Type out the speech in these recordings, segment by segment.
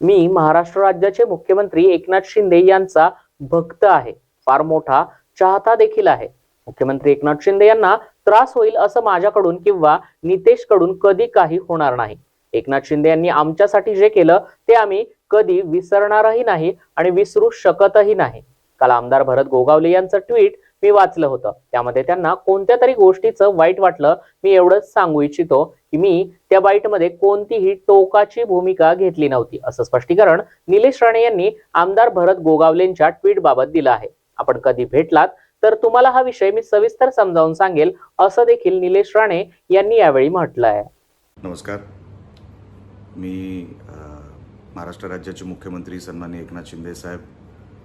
मी महाराष्ट्र राज्याचे मुख्यमंत्री एकनाथ शिंदे यांचा भक्त आहे. फार मोठा चाहता देखील आहे. मुख्यमंत्री एकनाथ शिंदे यांना त्रास होईल असं माझ्याकडून किंवा नितेशकडून कधी काही होणार नाही. एकनाथ शिंदे यांनी आमच्यासाठी जे केलं ते आम्ही कधी विसरणारही नाही आणि विसरू शकतही नाही. काल आमदार भरत गोगावले यांचं ट्विट मी वाचलं होतं. त्यामध्ये त्यांना कोणत्या तरी गोष्टीचं वाईट वाटलं मी एवढंच सांगू इच्छितो की मी त्या वाईटमध्ये कोणतीही टोकाची भूमिका घेतली नव्हती असं स्पष्टीकरण निलेश राणे यांनी आमदार भरत गोगावलेंच्या ट्विट बाबत दिलं आहे. आपण कधी भेटलात तर तुम्हाला हा विषय मी सविस्तर समजावून सांगेल असं देखील निलेश राणे यांनी यावेळी म्हटलं आहे नमस्कार. मी महाराष्ट्र राज्याचे मुख्यमंत्री सन्मान्य एकनाथ शिंदे साहेब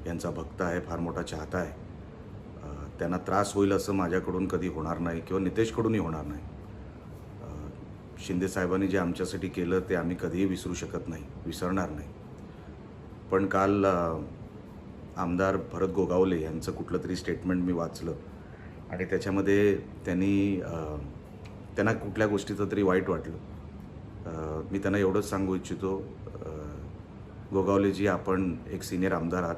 यांचा भक्त आहे फार मोठा चाहता आहे. त्यांना त्रास होईल असं माझ्याकडून कधी होणार नाही किंवा नितेशकडूनही होणार नाही. शिंदे साहेबांनी जे आमच्यासाठी केलं ते आम्ही कधीही विसरू शकत नाही विसरणार नाही. पण काल आमदार भरत गोगावले यांचं कुठलं तरी स्टेटमेंट मी वाचलं आणि त्याच्यामध्ये त्यांनी त्यांना कुठल्या गोष्टीचं तरी वाईट वाटलं. मी त्यांना एवढंच सांगू इच्छितो गोगावलेजी आपण एक सिनियर आमदार आहात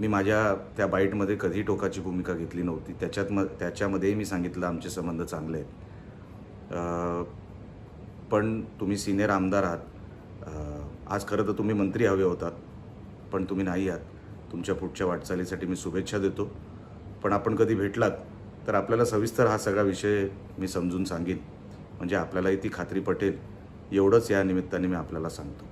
मी माझ्या त्या बाईटमध्ये कधी टोकाची भूमिका घेतली नव्हती. त्याच्यात म त्याच्यामध्येही मी सांगितलं आमचे संबंध चांगले आहेत. पण तुम्ही सिनियर आमदार आहात. आज खरं तर तुम्ही मंत्री हवे होतात पण तुम्ही नाही आहात. तुमच्या पुढच्या वाटचालीसाठी मी शुभेच्छा देतो. पण आपण कधी भेटलात तर आपल्याला सविस्तर हा सगळा विषय मी समजून सांगेन. म्हणजे आपल्यालाही ती खात्री पटेल. एवढंच या निमित्ताने मी आपल्याला सांगतो.